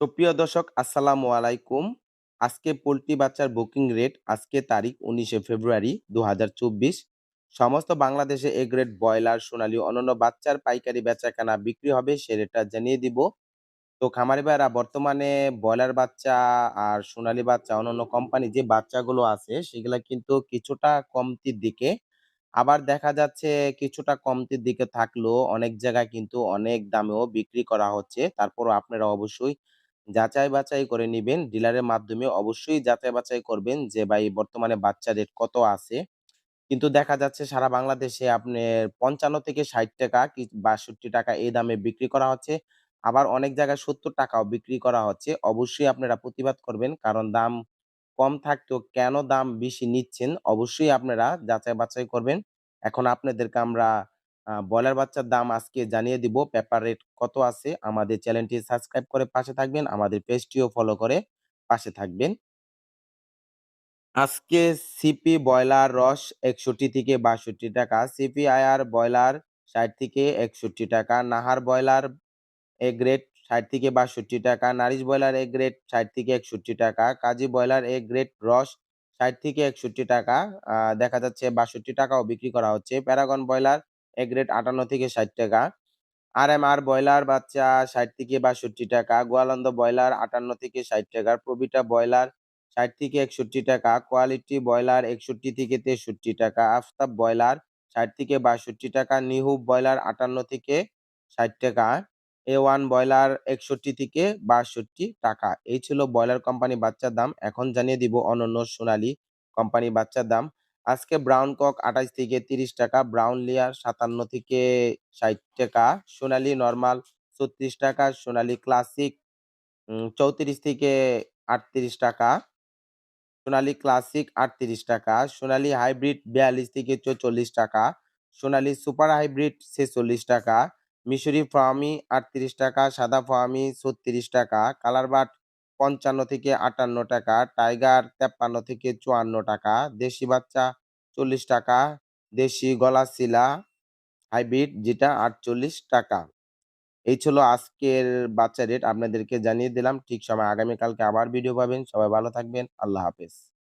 সুপ্রিয় দর্শক আসসালামু আলাইকুম। আজকে পোল্ট্রি বাচ্চার বুকিং রেট আজকে তারিখ ১৯শে ফেব্রুয়ারি ২০২৪ সমস্ত বাংলাদেশে এ গ্রেড ব্রয়লার, সোনালী অন্যান্য বাচ্চার পাইকারি বেচাকেনা বিক্রি হবে সে রেটটা জানিয়ে দিব। তো খামারি ভাইয়েরা বর্তমানে ব্রয়লার বাচ্চা আর সোনালী বাচ্চা অন্যান্য কোম্পানি যে বাচ্চাগুলো আছে সেগুলা কিন্তু কিছুটা কমতির দিকে। আবার দেখা যাচ্ছে কিছুটা কমতির দিকে থাকলেও অনেক জায়গায় কিন্তু অনেক দামেও বিক্রি করা হচ্ছে। তারপরও আপনারা অবশ্যই যাচাই বাছাই করে নিবেন। ডিলারের মাধ্যমে অবশ্যই যাচাই বাছাই করবেন যে, ভাই, বর্তমানে বাচ্চা রেট কত আছে। কিন্তু দেখা যাচ্ছে সারা বাংলাদেশে আপনার ৫৫ থেকে ৳৬০ কি ৳৬২ এই দামে বিক্রি করা হচ্ছে। আবার অনেক জায়গায় সত্তর টাকাও বিক্রি করা হচ্ছে। অবশ্যই আপনারা প্রতিবাদ করবেন। কারণ দাম কম থাকতেও কেন দাম বেশি নিচ্ছেন? অবশ্যই আপনারা যাচাই বাছাই করবেন। এখন আপনাদেরকে আমরা ব্রয়লার বাচ্চার দাম আজকে জানিয়ে দিব। পেপার রেট কত আছে? আমাদের চ্যানেলটি সাবস্ক্রাইব করে পাশে থাকবেন। আমাদের পেজটিও ফলো করে পাশে থাকবেন। আজকে সিপি ব্রয়লার রস ৬১ থেকে ৳৬২, সিপি আয়ার ব্রয়লার ৬০ থেকে ৳৬১, নাহার ব্রয়লার এ গ্রেড ৬০ থেকে ৳৬২, নারিশ ব্রয়লার এ গ্রেড ৬০ থেকে ৳৬১, কাজী ব্রয়লার এ গ্রেড রস ৬০ থেকে ৳৬১ আ দেখা যাচ্ছে বাষট্টি টাকাও বিক্রি করা হচ্ছে। প্যারাগন ব্রয়লার এ গ্রেড ৫৮ থেকে ৳৬০, আরএমআর ব্রয়লার বাচ্চা ৬০ থেকে ৳৬২, গোয়ালন্দ ব্রয়লার ৫৮ থেকে ষাট টাকা। প্রবিটা ব্রয়লার ৬০ থেকে ৳৬১, কোয়ালিটি ব্রয়লার ৬১ থেকে ৳৬৩, আফতাব ব্রয়লার ৬০ থেকে বাষট্টি টাকা। নিহু ব্রয়লার ৫৮ থেকে ষাট টাকা। এ ওয়ান ব্রয়লার ৬১ থেকে ৳৬২ এই ছিল ব্রয়লার কোম্পানি বাচ্চার দাম। এখন জানিয়ে দিব অনন্য সোনালী কোম্পানি বাচ্চার দাম। আজকে ব্রাউন কক ২৮ থেকে ৳৩০, ব্রাউন লেয়ার ৫৭ থেকে ষাট সোনালী নরমাল ৳৩৬, সোনালী ক্লাসিক চৌত্রিশ থেকে আটত্রিশ টাকা সোনালী ক্লাসিক ৳৩৮, সোনালী হাইব্রিড ৪২ থেকে চৌচল্লিশ টাকা সোনালি সুপার হাইব্রিড ছেচল্লিশ টাকা মিশরি ফার্মি ৳৩৮, সাদা ফার্মি ৳৩৬, কালার বাট ৫৫ থেকে ৳৫৮, টাইগার ৫৩ থেকে ৳৫৪, দেশি বাচ্চা ৳৪০, দেশি গলা শিলা হাইব্রিড যেটা ৳৪৮ এই ছিল আজকের বাচ্চা রেট আপনাদেরকে জানিয়ে দিলাম। ঠিক সময় আগামীকালকে আবার ভিডিও পাবেন। সবাই ভালো থাকবেন। আল্লাহ হাফেজ।